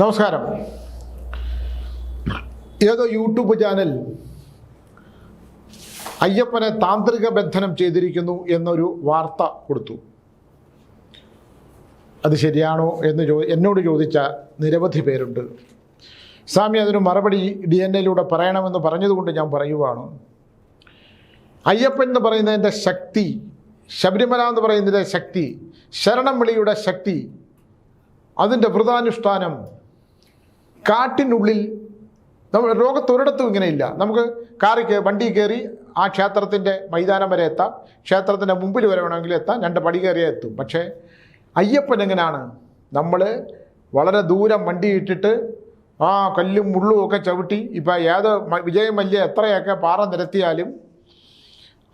നമസ്കാരം. ഏതോ YouTube channel അയ്യപ്പനെ താന്ത്രിക ബന്ധനം ചെയ്തിരിക്കുന്നു എന്നൊരു വാർത്ത കൊടുത്തു. അത് ശരിയാണോ എന്ന് ചോ എന്നോട് ചോദിച്ച നിരവധി പേരുണ്ട്. സ്വാമി അതിന് മറുപടി ഡി എൻ എയിലൂടെ പറയണമെന്ന് പറഞ്ഞതുകൊണ്ട് ഞാൻ പറയുവാണ്. അയ്യപ്പൻ എന്ന് പറയുന്നതിന്റെ ശക്തി ശബരിമല എന്ന് പറയുന്നതിന്റെ ശക്തി ശരണം വിളിയുടെ ശക്തി അതിന്റെ വ്രതാനുഷ്ഠാനം കാട്ടിനുള്ളിൽ നമ്മൾ ലോകത്തൊരിടത്തും ഇങ്ങനെയില്ല. നമുക്ക് കാറി വണ്ടി കയറി ആ ക്ഷേത്രത്തിന്റെ മൈതാനം വരെ എത്താം. ക്ഷേത്രത്തിന്റെ മുമ്പിൽ വരെ വേണമെങ്കിൽ എത്താം. രണ്ട് പടി കയറിയേ എത്തും. പക്ഷേ അയ്യപ്പൻ എങ്ങനെയാണ്? നമ്മൾ വളരെ ദൂരം വണ്ടി ഇട്ടിട്ട് ആ കല്ലും മുള്ളും ഒക്കെ ചവിട്ടി ഇപ്പം ഏത് വിജയം മല്യ എത്രയൊക്കെ പാറ നിരത്തിയാലും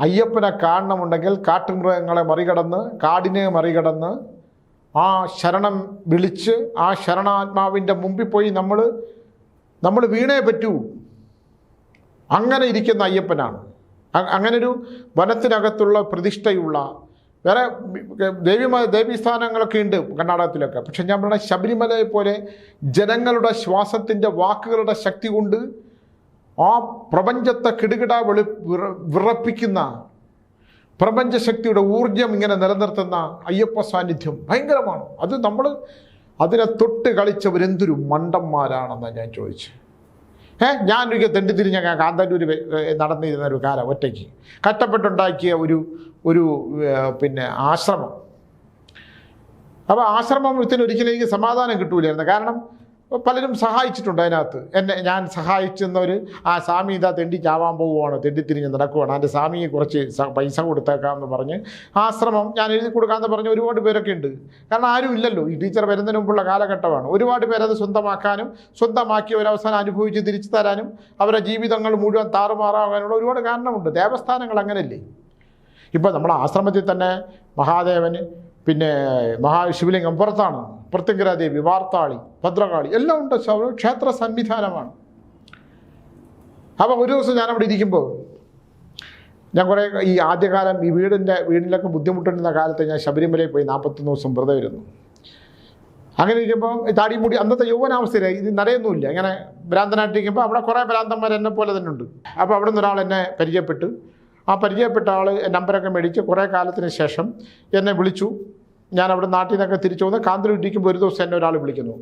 അയ്യപ്പനെ കാണണമെന്നുണ്ടെങ്കിൽ കാട്ടുമൃഗങ്ങളെ മറികടന്ന് കാടിനെ മറികടന്ന് ആ ശരണം വിളിച്ച് ആ ശരണാത്മാവിന്റെ മുമ്പിൽ പോയി നമ്മൾ നമ്മൾ വീണേ പറ്റൂ. അങ്ങനെ ഇരിക്കുന്ന അയ്യപ്പനാണ്. അങ്ങനെ അങ്ങനൊരു വനത്തിനകത്തുള്ള പ്രതിഷ്ഠയുള്ള വേറെ ദേവിമ ദേവീസ്ഥാനങ്ങളൊക്കെ ഉണ്ട് കർണാടകത്തിലൊക്കെ പക്ഷെ ഞാൻ പറഞ്ഞ ശബരിമലയെ പോലെ ജനങ്ങളുടെ ശ്വാസത്തിന്റെ വാക്കുകളുടെ ശക്തി കൊണ്ട് ആ പ്രപഞ്ചത്തെ കിടുകിട വെളി വിറ- വിറപ്പിക്കുന്ന പ്രപഞ്ചശക്തിയുടെ ഊർജം ഇങ്ങനെ നിലനിർത്തുന്ന അയ്യപ്പ സാന്നിധ്യം ഭയങ്കരമാണ്. അത് നമ്മൾ അതിനെ തൊട്ട് കളിച്ചവരെന്തൊരു മണ്ടന്മാരാണെന്നാണ് ഞാൻ ചോദിച്ചത് ഏ ഞാനൊരിക്കൽ തെണ്ടിത്തിരിഞ്ഞ കാന്തല്ലൂർ നടന്നിരുന്ന ഒരു കാലം ഒറ്റയ്ക്ക്. കഷ്ടപ്പെട്ടുണ്ടാക്കിയ ഒരു ഒരു പിന്നെ ആശ്രമം. അപ്പോൾ ആശ്രമത്തിന് ഒരിക്കലും എനിക്ക് സമാധാനം കിട്ടൂലായിരുന്നു. കാരണം പലരും സഹായിച്ചിട്ടുണ്ട് അതിനകത്ത്. എന്നെ ഞാൻ സഹായിച്ചെന്നവർ ആ സ്വാമി ഇതാ തെണ്ടിക്കാവാൻ പോവുകയാണ് തെണ്ടിത്തിരിഞ്ഞ് നടക്കുവാണ് എന്റെ സ്വാമിയെ കുറച്ച് പൈസ പൈസ കൊടുത്തേക്കാമെന്ന് പറഞ്ഞ് ആശ്രമം ഞാൻ എഴുതി കൊടുക്കാമെന്ന് പറഞ്ഞ് ഒരുപാട് പേരൊക്കെ ഉണ്ട്. കാരണം ആരും ഇല്ലല്ലോ ഈ ടീച്ചർ വരുന്നതിന് മുമ്പുള്ള കാലഘട്ടമാണ്. ഒരുപാട് പേരത് സ്വന്തമാക്കാനും സ്വന്തമാക്കി ഒരവസാനം അനുഭവിച്ച് തിരിച്ചു തരാനും അവരുടെ ജീവിതങ്ങൾ മുഴുവൻ താറുമാറാകാനുള്ള ഒരുപാട് കാരണമുണ്ട്. ദേവസ്ഥാനങ്ങൾ അങ്ങനെയല്ലേ? ഇപ്പോൾ നമ്മുടെ ആശ്രമത്തിൽ തന്നെ മഹാദേവന് പിന്നെ മഹാശിവലിംഗം പുറത്താണ്. പ്രത്യങ്കരാദേവി വാർത്താളി ഭദ്രകാളി എല്ലാം ഉണ്ട്. ക്ഷേത്ര സംവിധാനമാണ് അപ്പോൾ ഒരു ദിവസം ഞാൻ അവിടെ ഇരിക്കുമ്പോൾ ഞാൻ കുറേ ഈ ആദ്യകാലം ഈ വീടിന്റെ വീടിലൊക്കെ ബുദ്ധിമുട്ടുണ്ടെന്ന കാലത്ത് ഞാൻ ശബരിമലയിൽ പോയി നാൽപ്പത്തൊന്ന് ദിവസം വെറുതെ ഇരുന്നു. അങ്ങനെ ഇരിക്കുമ്പോൾ താടി മുടി അന്നത്തെ യൗവനാവസ്ഥയിലെ ഇത് നിറയൊന്നുമില്ല ഇങ്ങനെ ഭ്രാന്തനായിട്ടിരിക്കുമ്പോൾ അവിടെ കുറേ ഭ്രാന്തന്മാർ എന്നെ പോലെ തന്നെ ഉണ്ട്. അപ്പോൾ അവിടെ നിന്ന് ഒരാൾ എന്നെ പരിചയപ്പെട്ടു. ആ പരിചയപ്പെട്ട ആൾ നമ്പരൊക്കെ മേടിച്ച് കുറേ കാലത്തിന് ശേഷം എന്നെ വിളിച്ചു. ഞാൻ അവിടെ നാട്ടിൽ നിന്നൊക്കെ തിരിച്ചു വന്ന് കാന്തലൂരിക്കുമ്പോൾ ഒരു ദിവസം എന്നെ ഒരാൾ വിളിക്കുന്നു.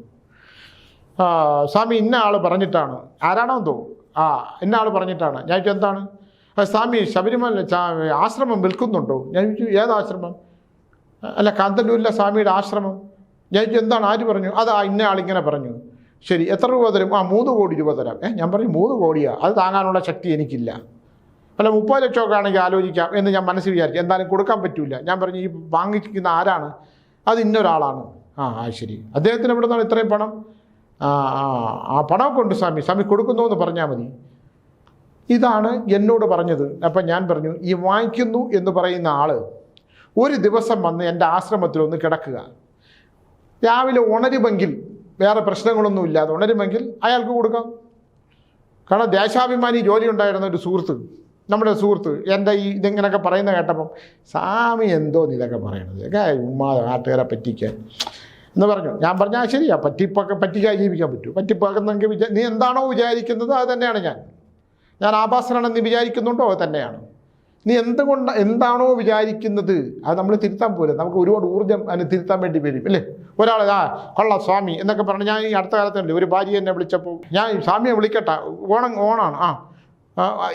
സ്വാമി ഇന്ന ആൾ പറഞ്ഞിട്ടാണ്. ആരാണോ എന്തോ? ആ ഇന്ന ആൾ പറഞ്ഞിട്ടാണ്. ഞാൻ ചോദിച്ചു എന്താണ്? "ആ, സ്വാമി ശബരിമല ആശ്രമം വിൽക്കുന്നുണ്ടോ? ഞാൻ ചോദിച്ചു ഏതാശ്രമം അല്ല കാന്തല്ലൂരിലെ സ്വാമിയുടെ ആശ്രമം. ഞാൻ ചോദിച്ചു എന്താണ്? ആര് പറഞ്ഞു? അതാ ഇന്ന ആളിങ്ങനെ പറഞ്ഞു. ശരി എത്ര രൂപ തരും? ആ മൂന്ന് കോടി രൂപ തരാം. ഏ ഞാൻ പറഞ്ഞു മൂന്ന് കോടിയാണ് അത് താങ്ങാനുള്ള ശക്തി എനിക്കില്ല. അല്ല മുപ്പത് ലക്ഷമൊക്കെ ആണെങ്കിൽ ആലോചിക്കാം എന്ന് ഞാൻ മനസ്സിൽ വിചാരിച്ചു എന്തായാലും കൊടുക്കാൻ പറ്റില്ല ഞാൻ പറഞ്ഞു ഈ വാങ്ങിക്കുന്ന ആരാണ്? അത് ഇന്നൊരാളാണ്. ആ ആ ശരി. അദ്ദേഹത്തിന് എവിടെ നിന്നാണ് ഇത്രയും പണം? ആ ആ പണമൊക്കെ ഉണ്ട് സ്വാമി. സ്വാമി കൊടുക്കുന്നു എന്ന് പറഞ്ഞാൽ മതി. ഇതാണ് എന്നോട് പറഞ്ഞത്. അപ്പം ഞാൻ പറഞ്ഞു ഈ വാങ്ങിക്കുന്നു എന്ന് പറയുന്ന ആൾ ഒരു ദിവസം വന്ന് എന്റെ ആശ്രമത്തിൽ ഒന്ന് കിടക്കുക. രാവിലെ ഉണരുമെങ്കിൽ വേറെ പ്രശ്നങ്ങളൊന്നും ഇല്ലാതെ ഉണരുമെങ്കിൽ അയാൾക്ക് കൊടുക്കാം. കാരണം ദേശാഭിമാനി ജോലി ഉണ്ടായിരുന്ന ഒരു സുഹൃത്ത് നമ്മുടെ സുഹൃത്ത് എന്റെ ഈ ഇതിങ്ങനെയൊക്കെ പറയുന്ന കേട്ടപ്പം സ്വാമി എന്തോ ഇതൊക്കെ പറയണത്? ഒക്കെ ഉമ്മ നാട്ടുകാരെ പറ്റിക്കാൻ. എന്ന് പറഞ്ഞു. ഞാൻ പറഞ്ഞാൽ ശരിയാ പറ്റിപ്പൊക്കെ പറ്റിക്കാൻ ജീവിക്കാൻ പറ്റൂ. പറ്റിപ്പാക്കുന്നെങ്കിൽ വിചാ നീ എന്താണോ വിചാരിക്കുന്നത് അത് തന്നെയാണ് ഞാൻ. ഞാൻ ആഭാസനാണെന്ന് വിചാരിക്കുന്നുണ്ടോ? അത് തന്നെയാണ്. നീ എന്തുകൊണ്ട് എന്താണോ വിചാരിക്കുന്നത്? അത് നമ്മൾ തിരുത്താൻ പോരെ നമുക്ക് ഒരുപാട് ഊർജം അതിന് തിരുത്താൻ വേണ്ടി വരും അല്ലേ? ഒരാൾ ആ കൊള്ള സ്വാമി എന്നൊക്കെ പറഞ്ഞു. ഞാൻ ഈ അടുത്ത കാലത്തുണ്ട് ഒരു ഭാര്യ എന്നെ വിളിച്ചപ്പോൾ ഞാൻ സ്വാമിയെ വിളിക്കട്ടെ. ഓണം ഓണാണ്. ആ,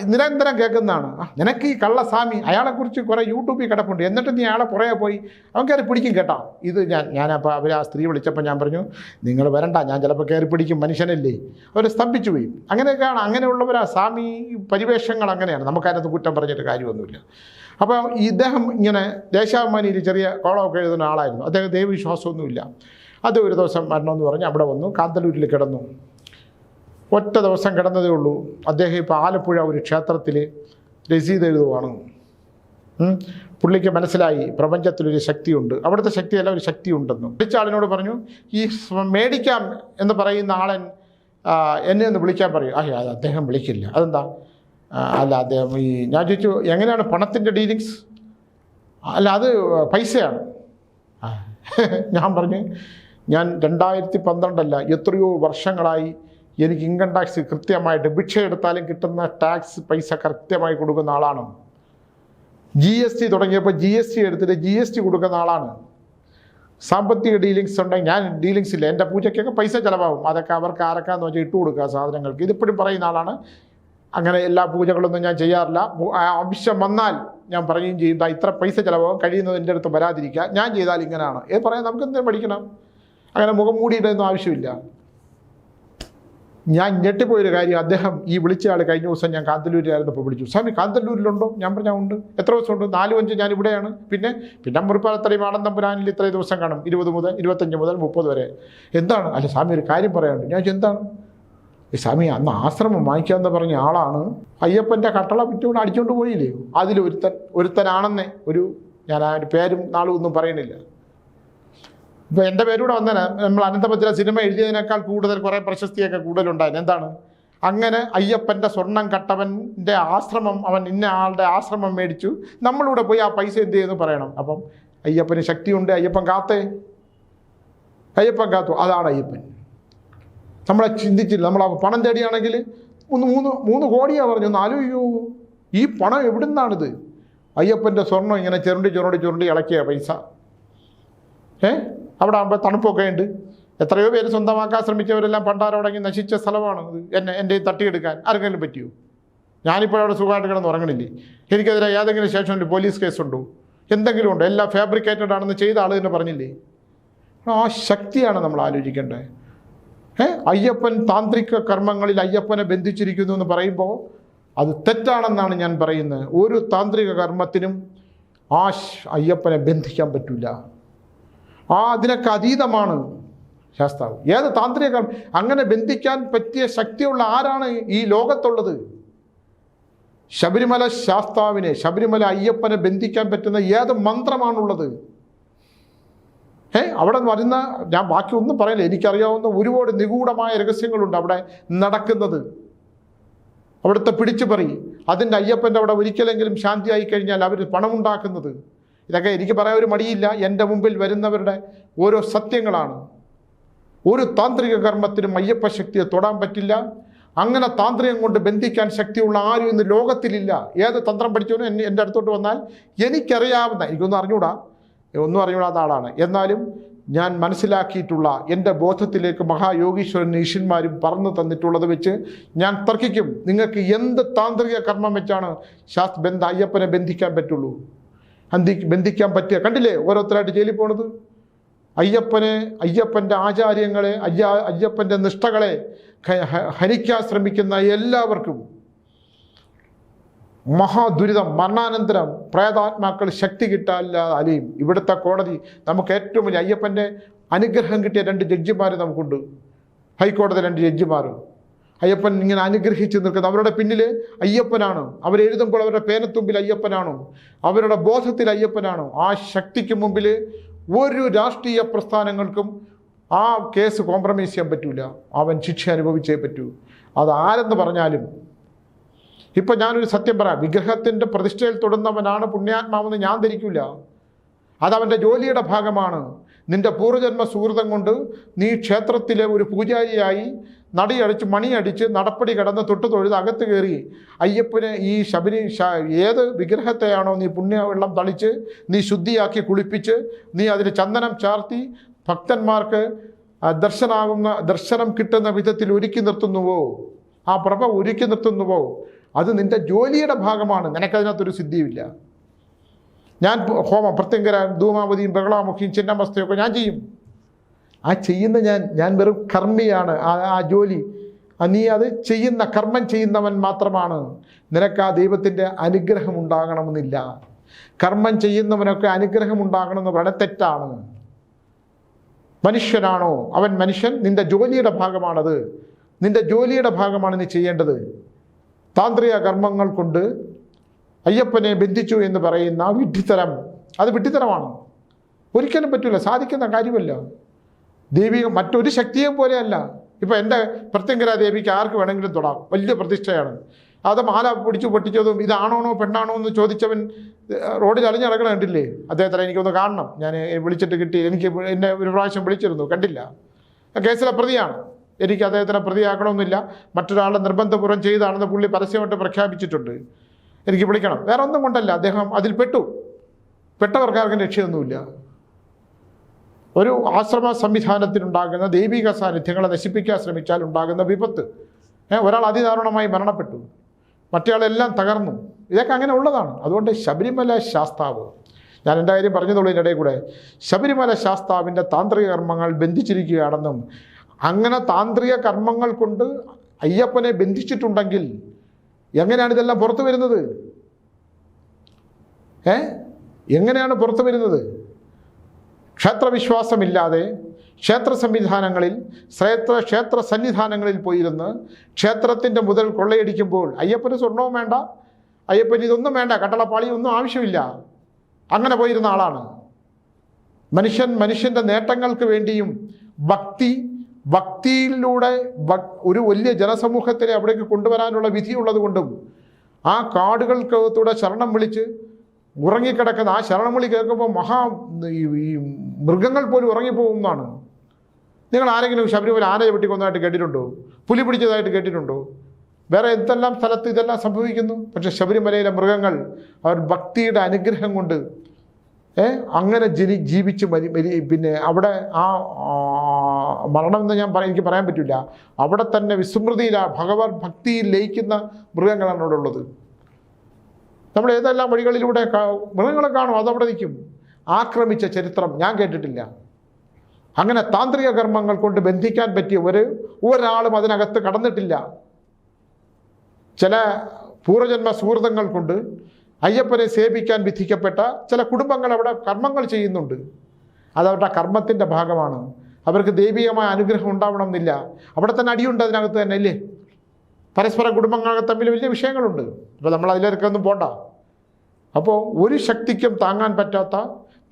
നിരന്തരം കേൾക്കുന്നതാണ്. നിനക്ക് ഈ കള്ള സ്വാമി അയാളെക്കുറിച്ച് കുറേ യൂട്യൂബിൽ കിടപ്പുണ്ട്. എന്നിട്ട് നീ അയാളെ പുറകെ പോയി അവൻ കയറി പിടിക്കും കേട്ടോ. ഇത് ഞാൻ ഞാനപ്പോൾ അവർ ആ സ്ത്രീ വിളിച്ചപ്പോൾ ഞാൻ പറഞ്ഞു നിങ്ങൾ വരണ്ട ഞാൻ ചിലപ്പോൾ കയറി പിടിക്കും മനുഷ്യനല്ലേ. അവർ സ്തംഭിച്ചു പോയി. അങ്ങനെയൊക്കെയാണ് അങ്ങനെയുള്ളവർ ആ സ്വാമി പരിവേഷങ്ങൾ അങ്ങനെയാണ്. നമുക്കതിനകത്ത് കുറ്റം പറഞ്ഞിട്ട് കാര്യമൊന്നുമില്ല. അപ്പോൾ ഇദ്ദേഹം ഇങ്ങനെ ദേശാഭിമാനിയിൽ ചെറിയ കോളമൊക്കെ എഴുതുന്ന ആളായിരുന്നു. അദ്ദേഹം ദൈവവിശ്വാസമൊന്നുമില്ല. അത് ഒരു ദിവസം വരണമെന്ന് പറഞ്ഞ് അവിടെ വന്നു. കാന്തലൂരിൽ കിടന്നു. ഒറ്റ ദിവസം കിടന്നതേ ഉള്ളൂ. അദ്ദേഹം ഇപ്പോൾ ആലപ്പുഴ ഒരു ക്ഷേത്രത്തിൽ രസീത് എഴുതുവാണ്. പുള്ളിക്ക് മനസ്സിലായി പ്രപഞ്ചത്തിലൊരു ശക്തിയുണ്ട്. അവിടുത്തെ ശക്തിയല്ല ഒരു ശക്തി ഉണ്ടെന്നും വിളിച്ച ആളിനോട് പറഞ്ഞു ഈ മേടിക്കാം എന്ന് പറയുന്ന ആളൻ എന്നെ ഒന്ന് വിളിക്കാൻ പറയും. ആ അദ്ദേഹം വിളിക്കില്ല. അതെന്താ? അല്ല അദ്ദേഹം ഈ ഞാൻ ചോദിച്ചു എങ്ങനെയാണ് പണത്തിന്റെ ഡീലിങ്സ്? അല്ല അത് പൈസയാണ്. ഞാൻ പറഞ്ഞു ഞാൻ രണ്ടായിരത്തി പന്ത്രണ്ടല്ല എത്രയോ വർഷങ്ങളായി എനിക്ക് ഇൻകം ടാക്സ് കൃത്യമായിട്ട് ഭിക്ഷ എടുത്താലും കിട്ടുന്ന ടാക്സ് പൈസ കൃത്യമായി കൊടുക്കുന്ന ആളാണ്. ജി എസ് ടി തുടങ്ങിയപ്പോൾ ജി എസ് ടി എടുത്തിട്ട് ജി എസ് ടി കൊടുക്കുന്ന ആളാണ്. സാമ്പത്തിക ഡീലിങ്സ് ഉണ്ടെങ്കിൽ ഞാൻ ഡീലിങ്സ് ഇല്ല. എന്റെ പൂജയ്ക്കൊക്കെ പൈസ ചിലവാകും. അതൊക്കെ അവർക്ക് ആരക്കാന്ന് വെച്ചാൽ ഇട്ട് കൊടുക്കുക സാധനങ്ങൾക്ക്. ഇതിപ്പോഴും പറയുന്ന ആളാണ്. അങ്ങനെ എല്ലാ പൂജകളൊന്നും ഞാൻ ചെയ്യാറില്ല. ആവശ്യം വന്നാൽ ഞാൻ പറയുകയും ചെയ്യും ഇത്ര പൈസ ചിലവാകും. കഴിയുന്നത് എന്റെ അടുത്ത് വരാതിരിക്കുക. ഞാൻ ചെയ്താൽ ഇങ്ങനെയാണ്. ഏത് പറയാൻ നമുക്ക് എന്തിനാ പഠിക്കണം? അങ്ങനെ മുഖം മൂടിയിട്ടൊന്നും ആവശ്യമില്ല. ഞാൻ ഞെട്ടിപ്പോയൊരു കാര്യം. അദ്ദേഹം ഈ വിളിച്ച ആൾ കഴിഞ്ഞ ദിവസം ഞാൻ കാന്തല്ലൂരിലായിരുന്നപ്പോൾ വിളിച്ചു. സ്വാമി കാന്തല്ലൂരിലുണ്ടോ? ഞാൻ പറഞ്ഞാൽ ഉണ്ട്. എത്ര ദിവസമുണ്ട്? നാലു അഞ്ച്. ഞാൻ ഇവിടെയാണ്. പിന്നെ പിന്നെ മുറിപ്പാലത്തറയും ആനന്ദപുരാനിൽ ഇത്രയും ദിവസം കാണും. ഇരുപത് മുതൽ ഇരുപത്തഞ്ച് മുതൽ മുപ്പത് വരെ. എന്താണ്? അല്ല സ്വാമി ഒരു കാര്യം പറയാനുണ്ട്. ഞാൻ എന്താണ്? സ്വാമി അന്ന് ആശ്രമം വാങ്ങിക്കാമെന്ന് പറഞ്ഞ ആളാണ് അയ്യപ്പന്റെ കട്ടള വിറ്റുകൊണ്ട് അടിച്ചുകൊണ്ട് പോയില്ലേ? അതിൽ ഒരുത്തൻ ഒരുത്തനാണെന്നേ. ഒരു ഞാൻ ആ പേരും നാളും ഒന്നും പറയണില്ല. ഇപ്പൊ എന്റെ പേരൂടെ വന്നേനെ. നമ്മൾ അനന്തപത്ര സിനിമ എഴുതിയതിനേക്കാൾ കൂടുതൽ കുറെ പ്രശസ്തിയൊക്കെ കൂടുതലുണ്ടായിരുന്നു എന്താണ്? അങ്ങനെ അയ്യപ്പന്റെ സ്വർണം കട്ടവന്റെ ആശ്രമം അവൻ ഇന്ന ആളുടെ ആശ്രമം മേടിച്ചു. നമ്മളിവിടെ പോയി ആ പൈസ എന്ത് ചെയ്യുന്നു പറയണം. അപ്പം അയ്യപ്പന് ശക്തിയുണ്ട്. അയ്യപ്പൻ കാത്തേ. അയ്യപ്പൻ കാത്തു. അതാണ് അയ്യപ്പൻ. നമ്മളെ ചിന്തിച്ചില്ല. നമ്മൾ പണം തേടിയാണെങ്കിൽ ഒന്ന് മൂന്ന് മൂന്ന് കോടിയാ പറഞ്ഞു. ഒന്ന് ആലോചിക്കൂ. ഈ പണം എവിടുന്നാണിത്? അയ്യപ്പന്റെ സ്വർണം ഇങ്ങനെ ചുരുണ്ടി ചുരുണ്ടി ചുരുണ്ടി ഇളക്കിയ പൈസ. ഏ? അവിടെ ആകുമ്പോൾ തണുപ്പൊക്കെ ഉണ്ട്. എത്രയോ പേര് സ്വന്തമാക്കാൻ ശ്രമിച്ചവരെല്ലാം പണ്ടാരോടങ്ങി നശിച്ച സ്ഥലമാണ് എന്നെ എന്റെ തട്ടിയെടുക്കാൻ ആർക്കെങ്കിലും പറ്റിയോ? ഞാനിപ്പോൾ അവിടെ സുഖമായിട്ട് കിടന്ന് ഉറങ്ങണില്ലേ എനിക്കെതിരെ ഏതെങ്കിലും സ്റ്റേഷനിൽ പോലീസ് കേസുണ്ടോ? എന്തെങ്കിലും ഉണ്ടോ? എല്ലാം ഫാബ്രിക്കേറ്റഡ് ആണെന്ന് ചെയ്ത ആൾ തന്നെ പറഞ്ഞില്ലേ? ആ ശക്തിയാണ് നമ്മൾ ആലോചിക്കേണ്ടത് ഏ? അയ്യപ്പൻ താന്ത്രിക കർമ്മങ്ങളിൽ അയ്യപ്പനെ ബന്ധിച്ചിരിക്കുന്നു എന്ന് പറയുമ്പോൾ അത് തെറ്റാണെന്നാണ് ഞാൻ പറയുന്നത്. ഒരു താന്ത്രിക കർമ്മത്തിനും ആ അയ്യപ്പനെ ബന്ധിക്കാൻ പറ്റില്ല ആ അതിനൊക്കെ അതീതമാണ് ശാസ്താവ്. ഏത് താന്ത്രിക അങ്ങനെ ബന്ധിക്കാൻ പറ്റിയ ശക്തിയുള്ള ആരാണ് ഈ ലോകത്തുള്ളത്? ശബരിമല ശാസ്താവിനെ ശബരിമല അയ്യപ്പനെ ബന്ധിക്കാൻ പറ്റുന്ന ഏത് മന്ത്രമാണുള്ളത്? ഏ അവിടെ വരുന്ന ഞാൻ ബാക്കി ഒന്നും പറയില്ല. എനിക്കറിയാവുന്ന ഒരുപാട് നിഗൂഢമായ രഹസ്യങ്ങളുണ്ട് അവിടെ നടക്കുന്നത്. അവിടുത്തെ പിടിച്ചുപറി. അതിന്റെ അയ്യപ്പന്റെ അവിടെ ഒരിക്കലെങ്കിലും ശാന്തിയായി കഴിഞ്ഞാൽ അവർ പണമുണ്ടാക്കുന്നത്. ഇതൊക്കെ എനിക്ക് പറയാൻ ഒരു മടിയില്ല. എന്റെ മുമ്പിൽ വരുന്നവരുടെ ഓരോ സത്യങ്ങളാണ്. ഒരു താന്ത്രിക കർമ്മത്തിനും അയ്യപ്പ ശക്തിയെ തൊടാൻ പറ്റില്ല. അങ്ങനെ താന്ത്രികം കൊണ്ട് ബന്ധിക്കാൻ ശക്തിയുള്ള ആരും ഇന്ന് ലോകത്തിലില്ല. ഏത് തന്ത്രം പഠിച്ചവനും എന്നെ എന്റെ അടുത്തോട്ട് വന്നാൽ എനിക്കറിയാവുന്ന എനിക്കൊന്നും അറിഞ്ഞൂടാ ഒന്നും അറിഞ്ഞൂടാത്ത ആളാണ്. എന്നാലും ഞാൻ മനസ്സിലാക്കിയിട്ടുള്ള എന്റെ ബോധത്തിലേക്ക് മഹായോഗീശ്വരൻ ഈശ്വന്മാരും പറഞ്ഞു തന്നിട്ടുള്ളത് വെച്ച് ഞാൻ തർക്കിക്കും. നിങ്ങൾക്ക് എന്ത് താന്ത്രിക കർമ്മം വെച്ചാണ് ശാസ്ത്ര ബന്ധ അയ്യപ്പനെ ബന്ധിക്കാൻ പറ്റുള്ളൂ? അന്തി ബന്ധിക്കാൻ പറ്റുക കണ്ടില്ലേ ഓരോരുത്തരായിട്ട് ജയിലിൽ പോണത്? അയ്യപ്പനെ അയ്യപ്പന്റെ ആചാര്യങ്ങളെ അയ്യ അയ്യപ്പന്റെ നിഷ്ഠകളെ ഹനിക്കാൻ ശ്രമിക്കുന്ന എല്ലാവർക്കും മഹാദുരിതം മരണാനന്തരം പ്രേതാത്മാക്കൾ ശക്തി കിട്ടാനില്ലാതെ അലയും ഇവിടുത്തെ കോടതി നമുക്ക് ഏറ്റവും വലിയ അയ്യപ്പന്റെ അനുഗ്രഹം കിട്ടിയ രണ്ട് ജഡ്ജിമാർ നമുക്കുണ്ട്. ഹൈക്കോടതി രണ്ട് ജഡ്ജിമാർ അയ്യപ്പൻ ഇങ്ങനെ അനുഗ്രഹിച്ച് നിൽക്കുന്നത് അവരുടെ പിന്നിൽ അയ്യപ്പനാണ്. അവരെഴുതുമ്പോൾ അവരുടെ പേനത്തുമ്പിൽ അയ്യപ്പനാണോ? അവരുടെ ബോധത്തിൽ അയ്യപ്പനാണോ? ആ ശക്തിക്ക് മുമ്പിൽ ഒരു രാഷ്ട്രീയ പ്രസ്ഥാനങ്ങൾക്കും ആ കേസ് കോംപ്രമൈസ് ചെയ്യാൻ പറ്റൂല. അവൻ ശിക്ഷ അനുഭവിച്ചേ പറ്റൂ. അത് ആരെന്ന് പറഞ്ഞാലും. ഇപ്പം ഞാനൊരു സത്യം പറയാം. വിഗ്രഹത്തിന്റെ പ്രതിഷ്ഠയിൽ തൊടുന്നവനാണ് പുണ്യാത്മാവെന്ന് ഞാൻ ധരിക്കില്ല അതവന്റെ ജോലിയുടെ ഭാഗമാണ്. നിന്റെ പൂർവജന്മ സുഹൃതം കൊണ്ട് നീ ക്ഷേത്രത്തിലെ ഒരു പൂജാരിയായി നടിയടിച്ച് മണിയടിച്ച് നടപ്പടി കിടന്ന് തൊട്ട് തൊഴുത് അകത്ത് കയറി അയ്യപ്പനെ ഈ ശബരി ഏത് വിഗ്രഹത്തെയാണോ നീ പുണ്യവെള്ളം തളിച്ച് നീ ശുദ്ധിയാക്കി കുളിപ്പിച്ച് നീ അതിൽ ചന്ദനം ചാർത്തി ഭക്തന്മാർക്ക് ദർശനാകുന്ന ദർശനം കിട്ടുന്ന വിധത്തിൽ ഒരുക്കി നിർത്തുന്നുവോ? ആ പ്രഭ ഒരുക്കി നിർത്തുന്നുവോ? അത് നിന്റെ ജോലിയുടെ ഭാഗമാണ്. നിനക്കതിനകത്തൊരു സിദ്ധിയുമില്ല. ഞാൻ ഹോമം പ്രത്യങ്കര ധൂമാവതിയും ബഹളാമുഖിയും ചിന്നമസ്തയൊക്കെ ഞാൻ ചെയ്യും. ആ ചെയ്യുന്ന ഞാൻ ഞാൻ വെറും കർമ്മിയാണ്. ആ ആ ജോലി. നീ അത് ചെയ്യുന്ന കർമ്മം ചെയ്യുന്നവൻ മാത്രമാണ്. നിനക്ക് ആ ദൈവത്തിന്റെ അനുഗ്രഹം ഉണ്ടാകണമെന്നില്ല. കർമ്മം ചെയ്യുന്നവനൊക്കെ അനുഗ്രഹം ഉണ്ടാകണമെന്ന് പറയുന്നത് തെറ്റാണ്. മനുഷ്യനാണോ? അവൻ മനുഷ്യൻ. നിന്റെ ജോലിയുടെ ഭാഗമാണത്. നിന്റെ ജോലിയുടെ ഭാഗമാണ് നീ ചെയ്യേണ്ടത്. താന്ത്രിക കർമ്മങ്ങൾ കൊണ്ട് അയ്യപ്പനെ ബന്ധിച്ചു എന്ന് പറയുന്ന വിഡ്ഢിത്തരം. അത് വിഡ്ഢിത്തരമാണ്. ഒരിക്കലും പറ്റില്ല സാധിക്കുന്ന കാര്യമല്ല. ദേവിക മറ്റൊരു ശക്തിയെയും പോലെയല്ല. ഇപ്പം എന്റെ പ്രത്യങ്കര ദേവിക്ക് ആർക്ക് വേണമെങ്കിലും തൊടാം. വലിയ പ്രതിഷ്ഠയാണ്. അത് മാല പിടിച്ചു പൊട്ടിച്ചതും ഇതാണോണോ പെണ്ണാണോ എന്ന് ചോദിച്ചവൻ റോഡ് റോഡിൽ അലിഞ്ഞ് നടക്കണ കണ്ടില്ലേ? അദ്ദേഹത്തിനെ എനിക്കൊന്ന് കാണണം. ഞാൻ വിളിച്ചിട്ട് കിട്ടി. എനിക്ക് എന്നെ ഒരു പ്രാവശ്യം വിളിച്ചിരുന്നു. കണ്ടില്ല. കേസിലെ പ്രതിയാണ്. എനിക്ക് അദ്ദേഹത്തിനെ പ്രതിയാക്കണമെന്നില്ല. മറ്റൊരാളുടെ നിർബന്ധപൂർവം ചെയ്താണെന്ന് പുള്ളി പരസ്യമായിട്ട് പ്രഖ്യാപിച്ചിട്ടുണ്ട്. എനിക്ക് വിളിക്കണം. വേറെ ഒന്നും കൊണ്ടല്ല. അദ്ദേഹം അതിൽ പെട്ടു. പെട്ടവർക്ക് ആർക്കും രക്ഷയൊന്നുമില്ല. ഒരു ആശ്രമ സംവിധാനത്തിനുണ്ടാകുന്ന ദൈവിക സാന്നിധ്യങ്ങളെ നശിപ്പിക്കാൻ ശ്രമിച്ചാൽ ഉണ്ടാകുന്ന വിപത്ത്. ഒരാൾ അതിദാരുണമായി മരണപ്പെട്ടു. മറ്റേയാളെല്ലാം തകർന്നു. ഇതൊക്കെ അങ്ങനെ ഉള്ളതാണ്. അതുകൊണ്ട് ശബരിമല ശാസ്താവ് ഞാൻ എന്റെ കാര്യം പറഞ്ഞതുള്ളൂ ഇതിന്റെ ഇടയിൽ കൂടെ. ശബരിമല ശാസ്താവിന്റെ താന്ത്രിക കർമ്മങ്ങൾ ബന്ധിച്ചിരിക്കുകയാണെന്നും അങ്ങനെ താന്ത്രിക കർമ്മങ്ങൾ കൊണ്ട് അയ്യപ്പനെ ബന്ധിച്ചിട്ടുണ്ടെങ്കിൽ എങ്ങനെയാണ് ഇതെല്ലാം പുറത്തു വരുന്നത്? ഏ? എങ്ങനെയാണ് പുറത്തു വരുന്നത്? ക്ഷേത്രവിശ്വാസമില്ലാതെ ക്ഷേത്ര സംവിധാനങ്ങളിൽ ക്ഷേത്ര ക്ഷേത്ര സന്നിധാനങ്ങളിൽ പോയിരുന്ന് ക്ഷേത്രത്തിന്റെ മുതൽ കൊള്ളയടിക്കുമ്പോൾ അയ്യപ്പന് സ്വർണവും വേണ്ട അയ്യപ്പന് ഇതൊന്നും വേണ്ട കട്ടളപ്പാളി ഒന്നും ആവശ്യമില്ല. അങ്ങനെ പോയിരുന്ന ആളാണ്. മനുഷ്യൻ മനുഷ്യന്റെ നേട്ടങ്ങൾക്ക് വേണ്ടിയും ഭക്തി ഭക്തിയിലൂടെ ഒരു വലിയ ജനസമൂഹത്തിനെ അവിടേക്ക് കൊണ്ടുവരാനുള്ള വിധിയുള്ളത് കൊണ്ടും ആ കാടുകൾക്കകത്തൂടെ ശരണം വിളിച്ച് ഉറങ്ങിക്കിടക്കുന്ന ആ ശരണം വിളി കേൾക്കുമ്പോൾ മഹാ ഈ മൃഗങ്ങൾ പോലും ഉറങ്ങിപ്പോകുന്നതാണ്. നിങ്ങൾ ആരെങ്കിലും ശബരിമല ആനയെ വെട്ടിക്കൊന്നതായിട്ട് കേട്ടിട്ടുണ്ടോ? പുലി പിടിച്ചതായിട്ട് കേട്ടിട്ടുണ്ടോ? വേറെ എന്തെല്ലാം സ്ഥലത്ത് ഇതെല്ലാം സംഭവിക്കുന്നു? പക്ഷെ ശബരിമലയിലെ മൃഗങ്ങൾ അവർ ഭക്തിയുടെ അനുഗ്രഹം കൊണ്ട് അങ്ങനെ ജനി ജീവിച്ച് മരി പിന്നെ അവിടെ ആ, മരണം എന്ന് ഞാൻ പറയാൻ എനിക്ക് പറയാൻ പറ്റില്ല. അവിടെ തന്നെ വിസ്മൃതിയിലാണ് ഭഗവത് ഭക്തിയിൽ ലയിക്കുന്ന മൃഗങ്ങളാണ് അവിടെ ഉള്ളത്. നമ്മൾ ഏതെല്ലാം വഴികളിലൂടെ മൃഗങ്ങളെ കാണും അതവിടെ നിൽക്കും. ആക്രമിച്ച ചരിത്രം ഞാൻ കേട്ടിട്ടില്ല. അങ്ങനെ താന്ത്രിക കർമ്മങ്ങൾ കൊണ്ട് ബന്ധിക്കാൻ പറ്റിയ ഒരു ഒരാളും അതിനകത്ത് കടന്നിട്ടില്ല. ചില പൂർവജന്മ സുഹൃതങ്ങൾ കൊണ്ട് അയ്യപ്പനെ സേവിക്കാൻ വിധിക്കപ്പെട്ട ചില കുടുംബങ്ങൾ അവിടെ കർമ്മങ്ങൾ ചെയ്യുന്നുണ്ട്. അതവരുടെ കർമ്മത്തിന്റെ ഭാഗമാണ്. അവർക്ക് ദൈവികമായ അനുഗ്രഹം ഉണ്ടാവണമെന്നില്ല. അവിടെ തന്നെ അടിയുണ്ട് അതിനകത്ത് തന്നെ ഇല്ലേ പരസ്പര കുടുംബങ്ങൾ തമ്മിൽ വലിയ വിഷയങ്ങളുണ്ട്. അപ്പോൾ നമ്മൾ അതിലേക്കൊന്നും പോണ്ട. അപ്പോൾ ഒരു ശക്തിക്കും താങ്ങാൻ പറ്റാത്ത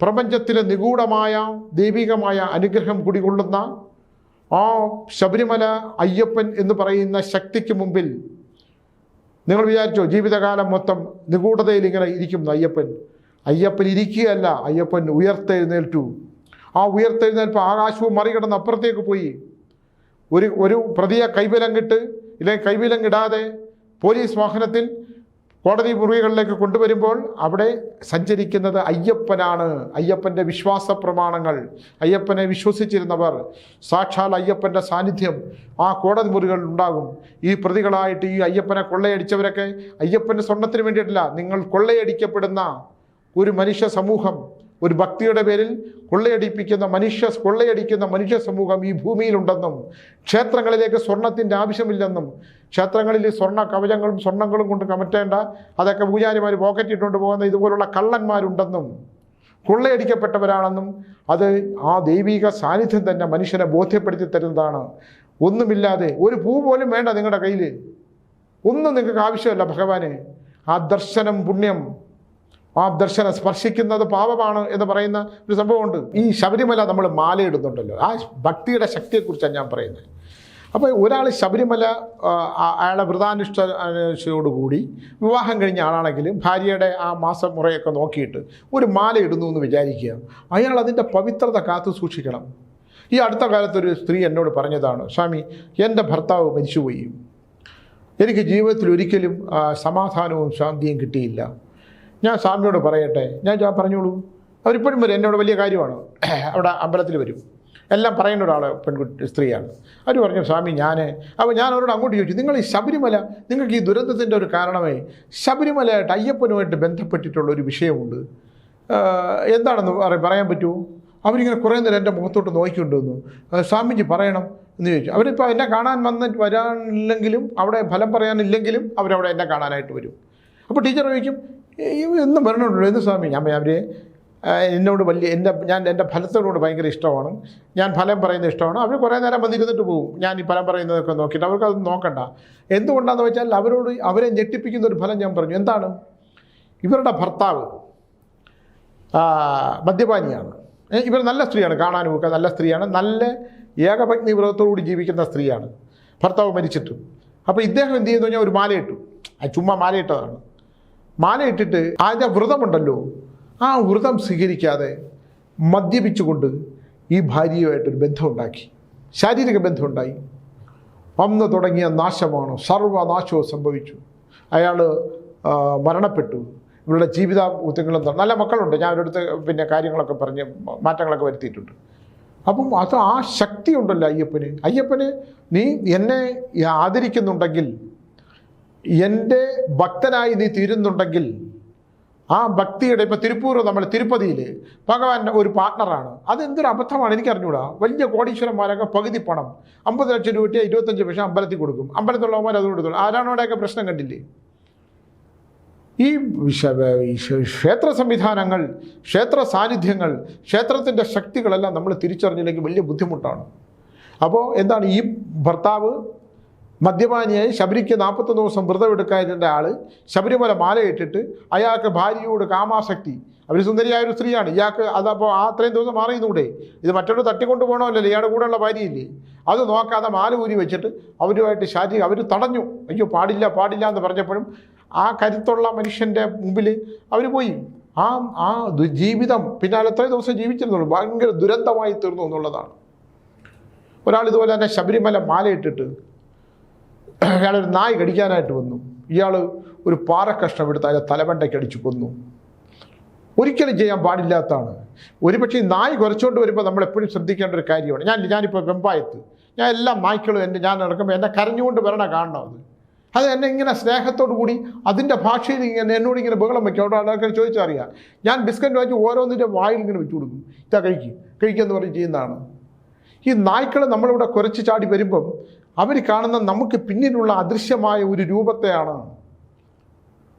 പ്രപഞ്ചത്തിലെ നിഗൂഢമായ ദൈവികമായ അനുഗ്രഹം കുടികൊള്ളുന്ന ആ ശബരിമല അയ്യപ്പൻ എന്ന് പറയുന്ന ശക്തിക്ക് മുമ്പിൽ നിങ്ങൾ വിചാരിച്ചോ ജീവിതകാലം മൊത്തം നിഗൂഢതയിൽ ഇങ്ങനെ ഇരിക്കുന്നു അയ്യപ്പൻ. അയ്യപ്പൻ ഇരിക്കുകയല്ല അയ്യപ്പൻ ഉയർത്തെഴുന്നേൽറ്റു. ആ ഉയർത്തെഴുന്നേൽപ്പ് ആകാശവും മറികടന്ന് അപ്പുറത്തേക്ക് പോയി. ഒരു ഒരു പ്രതിയെ കൈവിലങ്ങിട്ട് ഇല്ലെങ്കിൽ കൈവിലങ്ങിടാതെ പോലീസ് വാഹനത്തിൽ കോടതി മുറികളിലേക്ക് കൊണ്ടുവരുമ്പോൾ അവിടെ സഞ്ചരിക്കുന്നത് അയ്യപ്പനാണ്. അയ്യപ്പന്റെ വിശ്വാസ പ്രമാണങ്ങൾ അയ്യപ്പനെ വിശ്വസിച്ചിരുന്നവർ സാക്ഷാൽ അയ്യപ്പന്റെ സാന്നിധ്യം ആ കോടതി മുറികളിൽ ഉണ്ടാകും. ഈ പ്രതികളായിട്ട് ഈ അയ്യപ്പനെ കൊള്ളയടിച്ചവരൊക്കെ അയ്യപ്പന്റെ സ്വർണത്തിന് വേണ്ടിയിട്ടില്ല നിങ്ങൾ കൊള്ളയടിക്കപ്പെടുന്ന ഒരു മനുഷ്യ സമൂഹം ഒരു ഭക്തിയുടെ പേരിൽ കൊള്ളയടിപ്പിക്കുന്ന മനുഷ്യ കൊള്ളയടിക്കുന്ന മനുഷ്യ സമൂഹം ഈ ഭൂമിയിലുണ്ടെന്നും ക്ഷേത്രങ്ങളിലേക്ക് സ്വർണത്തിന്റെ ആവശ്യമില്ലെന്നും ക്ഷേത്രങ്ങളിൽ സ്വർണ കവചങ്ങളും സ്വർണങ്ങളും കൊണ്ട് കമറ്റേണ്ട അതൊക്കെ പൂജാരിമാർ പോക്കറ്റിട്ടുകൊണ്ട് പോകുന്ന ഇതുപോലുള്ള കള്ളന്മാരുണ്ടെന്നും കൊള്ളയടിക്കപ്പെട്ടവരാണെന്നും അത് ആ ദൈവിക സാന്നിധ്യം തന്നെ മനുഷ്യനെ ബോധ്യപ്പെടുത്തി തരുന്നതാണ്. ഒന്നുമില്ലാതെ ഒരു പൂ പോലും വേണ്ട നിങ്ങളുടെ കയ്യിൽ ഒന്നും നിങ്ങൾക്ക് ആവശ്യമല്ല ഭഗവാന്. ആ ദർശനം പുണ്യം ആ ദർശനം സ്പർശിക്കുന്നത് പാപമാണ് എന്ന് പറയുന്ന ഒരു സംഭവമുണ്ട്. ഈ ശബരിമല നമ്മൾ മാലയിടുന്നുണ്ടല്ലോ. ആ ഭക്തിയുടെ ശക്തിയെക്കുറിച്ചാണ് ഞാൻ പറയുന്നത്. അപ്പോൾ ഒരാൾ ശബരിമല അയാളെ വ്രതാനുഷ്ഠയോടുകൂടി വിവാഹം കഴിഞ്ഞ ആളാണെങ്കിൽ ഭാര്യയുടെ ആ മാസം മുറയൊക്കെ നോക്കിയിട്ട് ഒരു മാല ഇടുന്നു എന്ന് വിചാരിക്കുക. അയാൾ അതിന്റെ പവിത്രത കാത്തു സൂക്ഷിക്കണം. ഈ അടുത്ത കാലത്തൊരു സ്ത്രീ എന്നോട് പറഞ്ഞതാണ് സ്വാമി എന്റെ ഭർത്താവ് മരിച്ചുപോയി. എനിക്ക് ജീവിതത്തിൽ ഒരിക്കലും സമാധാനവും ശാന്തിയും കിട്ടിയില്ല. ഞാൻ സ്വാമിയോട് പറയട്ടെ. ഞാൻ ഞാൻ പറഞ്ഞോളൂ. അവരിപ്പോഴും വരും. എന്നോട് വലിയ കാര്യമാണ്? അവിടെ അമ്പലത്തിൽ വരും. എല്ലാം പറയുന്ന ഒരാൾ പെൺകുട്ടി സ്ത്രീയാണ്. അവർ പറഞ്ഞു സ്വാമി ഞാൻ അപ്പോൾ ഞാൻ അവരോട് അങ്ങോട്ട് ചോദിച്ചു നിങ്ങൾ ഈ ശബരിമല നിങ്ങൾക്ക് ഈ ദുരന്തത്തിന്റെ ഒരു കാരണമേ ശബരിമലയായിട്ട് അയ്യപ്പനുമായിട്ട് ബന്ധപ്പെട്ടിട്ടുള്ള ഒരു വിഷയമുണ്ട്. എന്താണെന്ന് പറയാൻ പറ്റുമോ? അവരിങ്ങനെ കുറേ നേരം എന്റെ മുഖത്തോട്ട് നോക്കിക്കൊണ്ടുവന്നു "ആ, സ്വാമിജി പറയണം എന്ന് ചോദിച്ചു. അവരിപ്പോൾ എന്നെ കാണാൻ വന്ന് വരാനില്ലെങ്കിലും അവിടെ ഫലം പറയാനില്ലെങ്കിലും അവരവിടെ എന്നെ കാണാനായിട്ട് വരും. അപ്പോൾ ടീച്ചർ ചോദിക്കും "ഏയ്, എന്നും വരണുണ്ടല്ലോ. എന്ത് സ്വാമി? ഞാൻ അവർ എന്നോട് വലിയ എന്റെ ഞാൻ എന്റെ ഫലത്തോട് ഭയങ്കര ഇഷ്ടമാണ്. ഞാൻ ഫലം പറയുന്നത് ഇഷ്ടമാണ്. അവർ കുറേ നേരം വന്നിരുന്നിട്ട് പോകും. ഞാൻ ഈ ഫലം പറയുന്നതൊക്കെ നോക്കിയിട്ട്. അവർക്ക് അത് നോക്കണ്ട. എന്തുകൊണ്ടാണെന്ന് വെച്ചാൽ അവരോട് അവരെ ഞെട്ടിപ്പിക്കുന്ന ഒരു ഫലം ഞാൻ പറഞ്ഞു. എന്താണ്? ഇവരുടെ ഭർത്താവ് മദ്യപാനിയാണ്. ഇവർ നല്ല സ്ത്രീയാണ്. കാണാനും ഒക്കെ നല്ല സ്ത്രീയാണ്. നല്ല ഏകപത്നി വ്രതത്തോടുകൂടി ജീവിക്കുന്ന സ്ത്രീയാണ്. ഭർത്താവ് മരിച്ചിട്ട്. അപ്പോൾ ഇദ്ദേഹം എന്ത് ചെയ്യുന്നു? കഴിഞ്ഞാൽ ഒരു മാലയിട്ടു. ചുമ്മാ മാലയിട്ടതാണ്. മാലയിട്ടിട്ട് ആദ്യ വ്രതമുണ്ടല്ലോ. ആ വ്രതം സ്വീകരിക്കാതെ മദ്യപിച്ചുകൊണ്ട് ഈ ഭാര്യയുമായിട്ടൊരു ബന്ധമുണ്ടാക്കി. ശാരീരിക ബന്ധമുണ്ടായി. അന്ന് തുടങ്ങിയ നാശമാണ് സർവനാശവും സംഭവിച്ചു. അയാൾ മരണപ്പെട്ടു. ഇവരുടെ ജീവിത ബുദ്ധികളും നല്ല മക്കളുണ്ട്. ഞാൻ അവരടുത്ത് പിന്നെ കാര്യങ്ങളൊക്കെ പറഞ്ഞ് മാറ്റങ്ങളൊക്കെ വരുത്തിയിട്ടുണ്ട്. അപ്പം അത് ആ ശക്തി ഉണ്ടല്ലോ അയ്യപ്പന്. അയ്യപ്പന് നീ എന്നെ ആദരിക്കുന്നുണ്ടെങ്കിൽ എന്റെ ഭക്തനായി നീ തീരുന്നുണ്ടെങ്കിൽ ആ ഭക്തിയുടെ ഇപ്പം തിരുപ്പൂർ നമ്മൾ തിരുപ്പതിയിൽ ഭഗവാൻ ഒരു പാർട്ണറാണ് അതെന്തൊരു അബദ്ധമാണ് എനിക്ക് അറിഞ്ഞൂടാ വലിയ കോടീശ്വരന്മാരൊക്കെ പകുതി പണം അമ്പത് ലക്ഷം രൂപ കിട്ടിയാൽ ഇരുപത്തഞ്ച് പക്ഷേ അമ്പലത്തിൽ കൊടുക്കും. അമ്പലത്തിലുള്ളവന്മാർ അത് ആരാണ് അവിടെയൊക്കെ പ്രശ്നം കണ്ടില്ലേ? ഈ ക്ഷേത്ര സംവിധാനങ്ങൾ ക്ഷേത്ര സാന്നിധ്യങ്ങൾ ക്ഷേത്രത്തിന്റെ ശക്തികളെല്ലാം നമ്മൾ തിരിച്ചറിഞ്ഞില്ലെങ്കിൽ വലിയ ബുദ്ധിമുട്ടാണ്. അപ്പോൾ എന്താണ് ഈ ഭർത്താവ് മദ്യപാനിയായി ശബരിക്ക് നാൽപ്പത്തൊന്ന് ദിവസം വ്രതം എടുക്കാതിന്റെ ആൾ ശബരിമല മാലയിട്ടിട്ട് അയാൾക്ക് ഭാര്യയോട് കാമാസക്തി. അവർ സുന്ദരിയായ ഒരു സ്ത്രീയാണ്. ഇയാൾക്ക് അതപ്പോൾ ആ അത്രയും ദിവസം മാറിയുന്നൂടെ ഇത് മറ്റൊരു തട്ടിക്കൊണ്ട് പോകണമല്ലോ ഇയാളുടെ കൂടെയുള്ള ഭാര്യയില്ലേ? അത് നോക്കാതെ മാല ഊരി വെച്ചിട്ട് അവരുമായിട്ട് ശാരീരിക അവർ തടഞ്ഞു. അയ്യോ പാടില്ല പാടില്ല എന്ന് പറഞ്ഞപ്പോഴും ആ കരുത്തുള്ള മനുഷ്യന്റെ മുമ്പിൽ അവർ പോയി. ആ ആ ജീവിതം പിന്നെ അയാൾ എത്രയും ദിവസം ജീവിച്ചിരുന്നുള്ളൂ. ഭയങ്കര ദുരന്തമായി തീർന്നു എന്നുള്ളതാണ്. ഒരാൾ ഇതുപോലെ തന്നെ ശബരിമല മാലയിട്ടിട്ട് അയാളൊരു നായ് കടിക്കാനായിട്ട് വന്നു. ഇയാൾ ഒരു പാറക്കഷ്ണം എടുത്ത് അയാൾ തലമണ്ടയ്ക്ക് അടിച്ചു കൊന്നു. ഒരിക്കലും ചെയ്യാൻ പാടില്ലാത്തതാണ്. ഒരുപക്ഷെ നായ് കുറച്ചുകൊണ്ട് വരുമ്പോൾ നമ്മൾ എപ്പോഴും ശ്രദ്ധിക്കേണ്ട ഒരു കാര്യമാണ്. ഞാൻ ഞാനിപ്പോൾ വെമ്പായത്ത്. ഞാൻ എല്ലാ നായ്ക്കളും എന്റെ ഞാൻ നടക്കുമ്പോൾ എന്നെ കരഞ്ഞുകൊണ്ട് വരണ കാണണം അത്. അത് എന്നെ ഇങ്ങനെ സ്നേഹത്തോടു കൂടി അതിന്റെ ഭാഷയിൽ ഇങ്ങനെ എന്നോട് ഇങ്ങനെ ബഹളം വയ്ക്കും അവിടെ ആൾക്കാർ ചോദിച്ചറിയാം ഞാൻ ബിസ്ക്കറ്റ് വാങ്ങി ഓരോന്നിന്റെ വായിൽ ഇങ്ങനെ വെച്ചു കൊടുക്കും. ഇതാ കഴിക്കും. കഴിക്കുക എന്ന് പറഞ്ഞ് ചെയ്യുന്നതാണ്. ഈ നായ്ക്കൾ നമ്മളിവിടെ കുറച്ച് ചാടി വരുമ്പം അവർ കാണുന്ന നമുക്ക് പിന്നിലുള്ള അദൃശ്യമായ ഒരു രൂപത്തെയാണ്.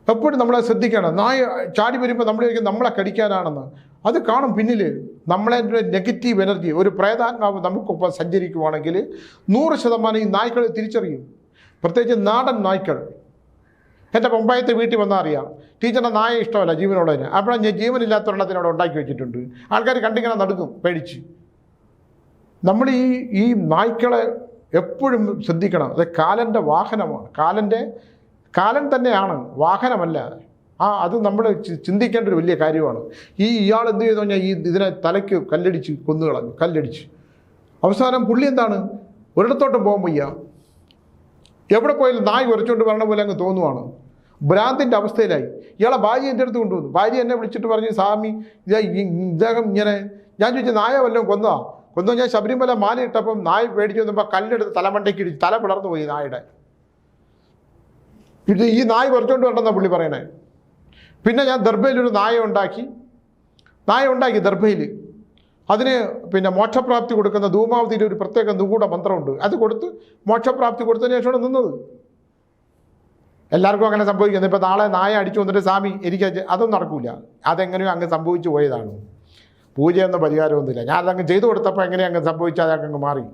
എപ്പോഴും നമ്മളെ ശ്രദ്ധിക്കണം. നായ ചാടി വരുമ്പോൾ നമ്മൾ നമ്മളെ കടിക്കാനാണെന്ന്. അത് കാണും പിന്നിൽ നമ്മളെ നെഗറ്റീവ് എനർജി ഒരു പ്രേതാത്മാവ് നമുക്കൊപ്പം സഞ്ചരിക്കുവാണെങ്കിൽ നൂറ് ശതമാനം ഈ നായ്ക്കളെ തിരിച്ചറിയും. പ്രത്യേകിച്ച് നാടൻ നായ്ക്കൾ. എന്റെ പമ്പായത്തെ വീട്ടിൽ വന്നാൽ അറിയാം. ടീച്ചറിന്റെ നായ ഇഷ്ടമല്ല ജീവനുള്ളതിന്. അപ്പോൾ ഞാൻ ജീവനില്ലാത്തൊരെണ്ണത്തിന് അവിടെ ഉണ്ടാക്കി വെച്ചിട്ടുണ്ട്. ആൾക്കാർ കണ്ടിങ്ങനെ നടക്കും പേടിച്ച്. നമ്മൾ ഈ ഈ നായ്ക്കളെ എപ്പോഴും ശ്രദ്ധിക്കണം. അത് കാലന്റെ വാഹനമാണ്. കാലന്റെ കാലൻ തന്നെയാണ്. വാഹനമല്ല. ആ അത് നമ്മൾ ചിന്തിക്കേണ്ട ഒരു വലിയ കാര്യമാണ്. ഈ ഇയാൾ എന്ത് ചെയ്തു കഴിഞ്ഞാൽ ഈ ഇതിനെ തലയ്ക്ക് കല്ലടിച്ച് കൊന്നു കളഞ്ഞു. കല്ലടിച്ച്. അവസാനം പുള്ളി എന്താണ്? ഒരിടത്തോട്ടും പോകാൻ വയ്യ. എവിടെ പോയാലും നായ് ഉരച്ചുകൊണ്ട് വരണ പോലെ അങ്ങ് തോന്നുവാണ്. ഭ്രാന്തിന്റെ അവസ്ഥയിലായി. ഇയാളെ ഭാര്യ എന്റെ അടുത്ത് കൊണ്ടുവന്നു. ഭാര്യ എന്നെ വിളിച്ചിട്ട് പറഞ്ഞു സ്വാമി ഇദ്ദേഹം ഇങ്ങനെ ഞാൻ ചോദിച്ചു നായ വല്ലതും കൊന്നതാ? കൊന്നു ഞാൻ ശബരിമല മാലയിട്ടപ്പം നായ് പേടിച്ച് വന്നപ്പോൾ കല്ലെടുത്ത് തലമണ്ടയ്ക്ക് ഇടിച്ച് തല പിളർന്നു പോയി നായുടെ. പിന്നെ ഈ നായ കുറച്ചുകൊണ്ട് വേണ്ടെന്ന പുള്ളി പറയണേ. പിന്നെ ഞാൻ ദർഭയിലൊരു നായ ഉണ്ടാക്കി. നായ ഉണ്ടാക്കി ദർഭയിൽ. അതിന് പിന്നെ മോക്ഷപ്രാപ്തി കൊടുക്കുന്ന ധൂമാവതിയിൽ ഒരു പ്രത്യേക നൂകൂട മന്ത്രമുണ്ട്. അത് കൊടുത്ത് മോക്ഷപ്രാപ്തി കൊടുത്തതിന് ശേഷമാണ് നിന്നത്. എല്ലാവർക്കും അങ്ങനെ സംഭവിക്കുന്നത് ഇപ്പോൾ നാളെ നായ അടിച്ചു വന്നിട്ട് സ്വാമി എനിക്ക് അതൊന്നും നടക്കില്ല അതെങ്ങനെയോ അങ്ങ് സംഭവിച്ചു പോയതാണ്. പൂജയൊന്നും പരിഹാരമൊന്നുമില്ല. ഞാൻ അതങ്ങ് ചെയ്തു കൊടുത്തപ്പോൾ എങ്ങനെ അങ്ങ് സംഭവിച്ചാൽ അതൊക്കെ അങ്ങ് മാറി.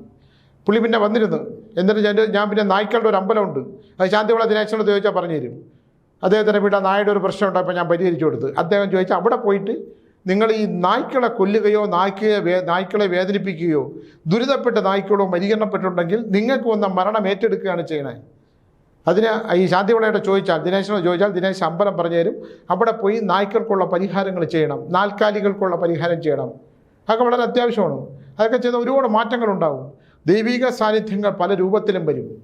പുള്ളി പിന്നെ വന്നിരുന്നു. എന്നിട്ട് ഞാൻ ഞാൻ പിന്നെ നായ്ക്കളുടെ ഒരു അമ്പലമുണ്ട്. അത് ശാന്തിവിള ദിനേശനോട് ചോദിച്ചാൽ പറഞ്ഞു തരും. അദ്ദേഹത്തിന്റെ വീട്ടിൽ നായയുടെ ഒരു പ്രശ്നം ഉണ്ടായപ്പോൾ ഞാൻ പരിഹരിച്ചു കൊടുത്തു. അദ്ദേഹം ചോദിച്ചാൽ അവിടെ പോയിട്ട് നിങ്ങൾ ഈ നായ്ക്കളെ കൊല്ലുകയോ നായ്ക്കയെ വേ നായ്ക്കളെ വേദനിപ്പിക്കുകയോ ദുരിതപ്പെട്ട നായ്ക്കളോ മരീകരണപ്പെട്ടുണ്ടെങ്കിൽ നിങ്ങൾക്ക് വന്ന മരണം ഏറ്റെടുക്കുകയാണ് ചെയ്യണേ. അതിന് ഈ ശാന്തിവിളയുടെ ചോദിച്ചാൽ ദിനേശനോട് ചോദിച്ചാൽ ദിനേശ് അമ്പലം പറഞ്ഞു തരും അവിടെ പോയി നായ്ക്കൾക്കുള്ള പരിഹാരങ്ങൾ ചെയ്യണം. നാൽക്കാലികൾക്കുള്ള പരിഹാരം ചെയ്യണം. അതൊക്കെ വളരെ അത്യാവശ്യമാണ്. അതൊക്കെ ചെയ്ത ഒരുപാട് മാറ്റങ്ങളുണ്ടാവും. ദൈവിക സാന്നിധ്യങ്ങൾ പല രൂപത്തിലും വരും.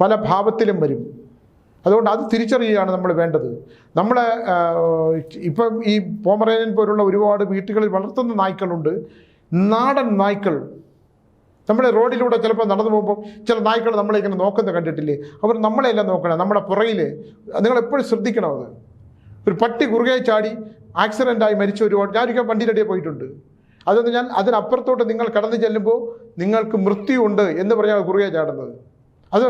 പല ഭാവത്തിലും വരും. അതുകൊണ്ട് അത് തിരിച്ചറിയുകയാണ് നമ്മൾ വേണ്ടത്. നമ്മൾ ഇപ്പം ഈ പോമറേനിയൻ പോലുള്ള ഒരുപാട് വീട്ടുകളിൽ വളർത്തുന്ന നായ്ക്കളുണ്ട്. നാടൻ നായ്ക്കൾ നമ്മുടെ റോഡിലൂടെ ചിലപ്പോൾ നടന്നു പോകുമ്പോൾ ചില നായ്ക്കൾ നമ്മളെ ഇങ്ങനെ നോക്കുന്നത് കണ്ടിട്ടില്ലേ? അവർ നമ്മളെല്ലാം നോക്കണം? നമ്മുടെ പുറകിൽ നിങ്ങളെപ്പോഴും ശ്രദ്ധിക്കണം അത്. ഒരു പട്ടി കുറുകെ ചാടി ആക്സിഡന്റായി മരിച്ച ഒരു ഞാനൊരിക്കൽ വണ്ടിയിലടിയെ പോയിട്ടുണ്ട്. അതെന്ന് ഞാൻ അതിനപ്പുറത്തോട്ട് നിങ്ങൾ കടന്നു ചെല്ലുമ്പോൾ നിങ്ങൾക്ക് മൃത്യുണ്ട് എന്ന് പറഞ്ഞാൽ കുറുകെ ചാടുന്നത്. അത്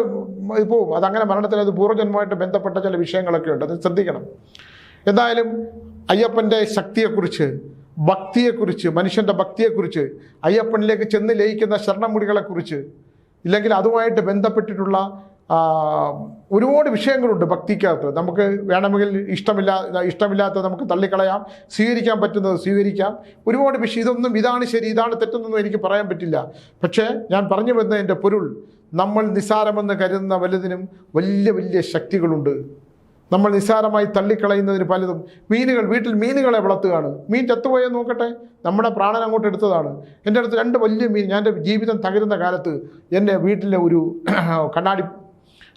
ഇപ്പോൾ അതങ്ങനെ മരണത്തിൽ അത് പൂർവജന്മമായിട്ട് ബന്ധപ്പെട്ട ചില വിഷയങ്ങളൊക്കെ ഉണ്ട്. അത് ശ്രദ്ധിക്കണം. എന്തായാലും അയ്യപ്പന്റെ ശക്തിയെക്കുറിച്ച് ഭക്തിയെക്കുറിച്ച് മനുഷ്യന്റെ ഭക്തിയെക്കുറിച്ച് അയ്യപ്പനിലേക്ക് ചെന്ന് ലയിക്കുന്ന ശരണമുടികളെക്കുറിച്ച് ഇല്ലെങ്കിൽ അതുമായിട്ട് ബന്ധപ്പെട്ടിട്ടുള്ള ഒരുപാട് വിഷയങ്ങളുണ്ട് ഭക്തിക്കകത്ത്. നമുക്ക് വേണമെങ്കിൽ ഇഷ്ടമില്ലാ ഇഷ്ടമില്ലാത്ത നമുക്ക് തള്ളിക്കളയാം സ്വീകരിക്കാൻ പറ്റുന്നത് സ്വീകരിക്കാം. ഒരുപാട് വിഷയം ഇതൊന്നും ഇതാണ് ശരി ഇതാണ് തെറ്റെന്നൊന്നും എനിക്ക് പറയാൻ പറ്റില്ല. പക്ഷേ ഞാൻ പറഞ്ഞു വന്നതിന്റെ പൊരുൾ നമ്മൾ നിസ്സാരമെന്ന് കരുതുന്ന വലുതിനും വലിയ വലിയ ശക്തികളുണ്ട്. നമ്മൾ നിസ്സാരമായി തള്ളിക്കളയുന്നതിന് പലതും മീനുകൾ വീട്ടിൽ മീനുകളെ വളർത്തുകയാണ്. മീൻ ചത്തുപോയെന്ന് നോക്കട്ടെ? നമ്മുടെ പ്രാണൻ അങ്ങോട്ട് എടുത്തതാണ്. എന്റെ അടുത്ത് രണ്ട് വലിയ മീൻ ഞാൻ എന്റെ ജീവിതം തകരുന്ന കാലത്ത് എന്റെ വീട്ടിലെ ഒരു കണ്ണാടി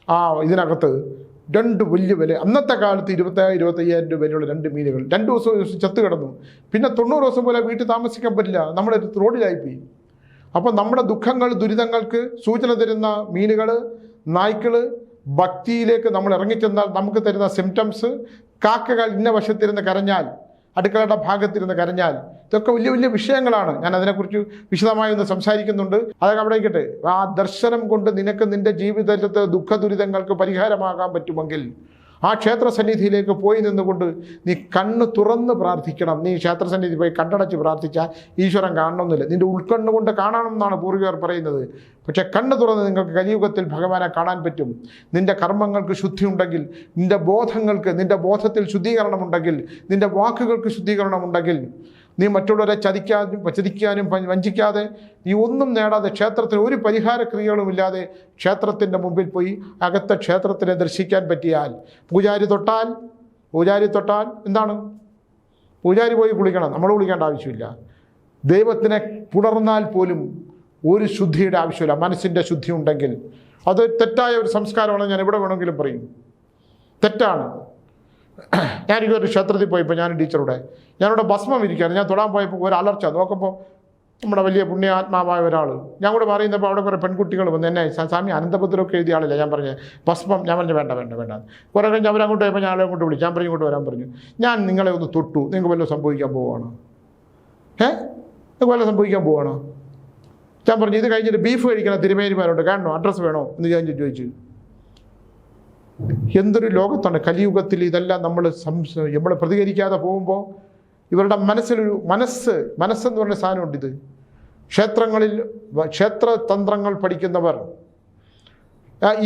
ആ ഇതിനകത്ത് രണ്ട് വലിയ വില അന്നത്തെ കാലത്ത് ഇരുപത്തായിരം ഇരുപത്തയ്യായിരം രൂപ വിലയുള്ള രണ്ട് മീനുകൾ. രണ്ട് ദിവസം ചത്ത് കിടന്നു. പിന്നെ തൊണ്ണൂറ് ദിവസം പോലെ വീട്ടിൽ താമസിക്കാൻ പറ്റില്ല. നമ്മുടെ റോഡിലായിപ്പോയി. അപ്പം നമ്മുടെ ദുഃഖങ്ങൾ ദുരിതങ്ങൾക്ക് സൂചന തരുന്ന മീനുകൾ നായ്ക്കൾ ഭക്തിയിലേക്ക് നമ്മൾ ഇറങ്ങിച്ചെന്നാൽ നമുക്ക് തരുന്ന സിംറ്റംസ് കാക്കകൾ ഇന്ന വശത്തിരുന്ന് കരഞ്ഞാൽ അടുക്കളയുടെ ഭാഗത്തിരുന്ന് കരഞ്ഞാൽ ഇതൊക്കെ വലിയ വലിയ വിഷയങ്ങളാണ്. ഞാൻ അതിനെക്കുറിച്ച് വിശദമായി ഒന്ന് സംസാരിക്കുന്നുണ്ട്. അതൊക്കെ അവിടെ ആ ദർശനം കൊണ്ട് നിനക്ക് നിന്റെ ജീവിതത്തിലെ ദുഃഖ ദുരിതങ്ങൾക്ക് പരിഹാരമാകാൻ പറ്റുമെങ്കിൽ ആ ക്ഷേത്ര സന്നിധിയിലേക്ക് പോയി നിന്നുകൊണ്ട് നീ കണ്ണ് തുറന്ന് പ്രാർത്ഥിക്കണം. നീ ക്ഷേത്ര സന്നിധി പോയി കണ്ണടച്ച് പ്രാർത്ഥിച്ചാൽ ഈശ്വരൻ കാണണമെന്നില്ല. നിന്റെ ഉൾക്കണ്ണുകൊണ്ട് കാണണം എന്നാണ് പൂർവികർ പറയുന്നത്. പക്ഷേ കണ്ണ് തുറന്ന് നിങ്ങൾക്ക് കലിയുഗത്തിൽ ഭഗവാനെ കാണാൻ പറ്റും. നിന്റെ കർമ്മങ്ങൾക്ക് ശുദ്ധി ഉണ്ടെങ്കിൽ നിന്റെ ബോധങ്ങൾക്ക് നിന്റെ ബോധത്തിൽ ശുദ്ധീകരണമുണ്ടെങ്കിൽ നിന്റെ വാക്കുകൾക്ക് ശുദ്ധീകരണമുണ്ടെങ്കിൽ നീ മറ്റുള്ളവരെ ചതിക്കാനും ചതിക്കാനും വഞ്ചിക്കാതെ നീ ഒന്നും നേടാതെ ക്ഷേത്രത്തിൽ ഒരു പരിഹാര ക്രിയകളുമില്ലാതെ ക്ഷേത്രത്തിന്റെ മുമ്പിൽ പോയി അകത്തെ ക്ഷേത്രത്തിനെ ദർശിക്കാൻ പറ്റിയാൽ പൂജാരി തൊട്ടാൽ പൂജാരി തൊട്ടാൽ എന്താണ്? പൂജാരി പോയി കുളിക്കണം. നമ്മൾ കുളിക്കേണ്ട ആവശ്യമില്ല. ദൈവത്തിനെ പുണർന്നാൽ പോലും ഒരു ശുദ്ധിയുടെ ആവശ്യമില്ല. മനസ്സിന്റെ ശുദ്ധി ഉണ്ടെങ്കിൽ. അത് തെറ്റായ ഒരു സംസ്കാരമാണ്. ഞാൻ എവിടെ വേണമെങ്കിലും പറയും. തെറ്റാണ്. ഞാനിങ്ങനെ ഒരു ക്ഷേത്രത്തിൽ പോയപ്പോൾ ഞാൻ ടീച്ചറുടെ ഞാനിവിടെ ഭസ്മം ഇരിക്കുകയാണ്. ഞാൻ തൊടാൻ പോയപ്പോൾ ഒരു അലർച്ച. നോക്കുമ്പോൾ നമ്മുടെ വലിയ പുണ്യാത്മാവായ ഒരാൾ ഞാൻ കൂടെ പറയുന്നപ്പോൾ അവിടെ കുറേ പെൺകുട്ടികൾ വന്ന് എന്നെ "സാ- സ്വാമി അനന്തപുത്രമൊക്കെ എഴുതിയ ആളില്ല? ഞാൻ പറഞ്ഞു ഭസ്മം ഞാൻ പറഞ്ഞു വേണ്ട വേണ്ട വേണ്ട. കുറേ കഴിഞ്ഞ് അവരങ്ങോട്ട് പോയപ്പോൾ ഞാൻ അങ്ങോട്ട് വിളിച്ചു ഞാൻ പറഞ്ഞു ഇങ്ങോട്ട് വരാൻ പറഞ്ഞു. ഞാൻ നിങ്ങളെ ഒന്ന് തൊട്ടു. നിങ്ങൾക്ക് വല്ലതും സംഭവിക്കാൻ പോവുകയാണ് ഏ? നിങ്ങൾക്ക് വല്ലതും സംഭവിക്കാൻ പോവുകയാണ് ഞാൻ പറഞ്ഞു ഇത് കഴിഞ്ഞിട്ട് ബീഫ് കഴിക്കണം തിരുമേനിമാരോട് കാണണോ? അഡ്രസ്സ് വേണോ? എന്ന് ഞാൻ ചോദിച്ചു. എന്തൊരു ലോകത്താണ് കലിയുഗത്തിൽ ഇതെല്ലാം നമ്മൾ നമ്മൾ പ്രതികരിക്കാതെ പോകുമ്പോൾ ഇവരുടെ മനസ്സിലൊരു മനസ്സ് മനസ്സെന്ന് പറഞ്ഞ സാധനമുണ്ട് ഇത് ക്ഷേത്രങ്ങളിൽ ക്ഷേത്രതന്ത്രങ്ങൾ പഠിക്കുന്നവർ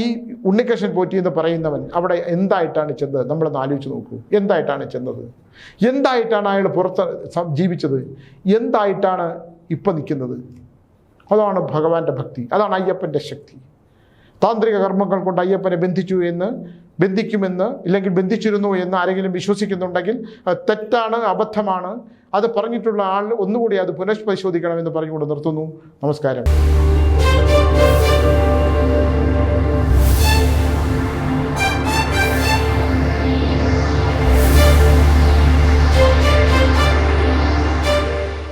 ഈ ഉണ്ണികൃഷ്ണൻ പോറ്റി എന്ന് പറയുന്നവൻ അവിടെ എന്തായിട്ടാണ് ചെന്നത്? നമ്മളൊന്ന് ആലോചിച്ച് നോക്കൂ. എന്തായിട്ടാണ് ചെന്നത്? എന്തായിട്ടാണ് അയാൾ പുറത്ത് ജീവിച്ചത്? എന്തായിട്ടാണ് ഇപ്പം നിൽക്കുന്നത്? അതാണ് ഭഗവാന്റെ ഭക്തി. അതാണ് അയ്യപ്പന്റെ ശക്തി. താന്ത്രിക കർമ്മങ്ങൾ കൊണ്ട് അയ്യപ്പനെ ബന്ധിച്ചു എന്ന് ബന്ധിക്കുമെന്ന് ഇല്ലെങ്കിൽ ബന്ധിച്ചിരുന്നു എന്ന് ആരെങ്കിലും വിശ്വസിക്കുന്നുണ്ടെങ്കിൽ തെറ്റാണ് അബദ്ധമാണ്. അത് പറഞ്ഞിട്ടുള്ള ആൾ ഒന്നുകൂടി അത് പുനഃപരിശോധിക്കണമെന്ന് പറഞ്ഞുകൊണ്ട് നിർത്തുന്നു. നമസ്കാരം.